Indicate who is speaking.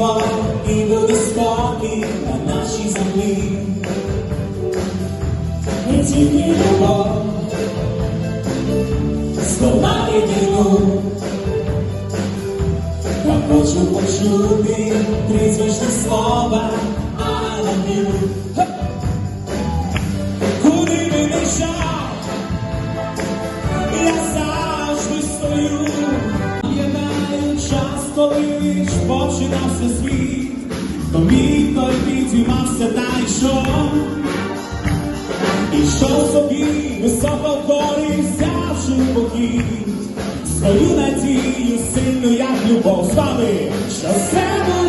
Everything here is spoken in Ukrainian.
Speaker 1: любов і буде спокій на нашій землі. Не тільки любов, здолати війну. Я хочу почути прізвищні слова, а не. Куди би не я завжди стою. Коли ж починався світ, то мій той підіймався та йшов. Ішов собі високо вгорі, взявши боки свою надію сильну, як любов з вами, що все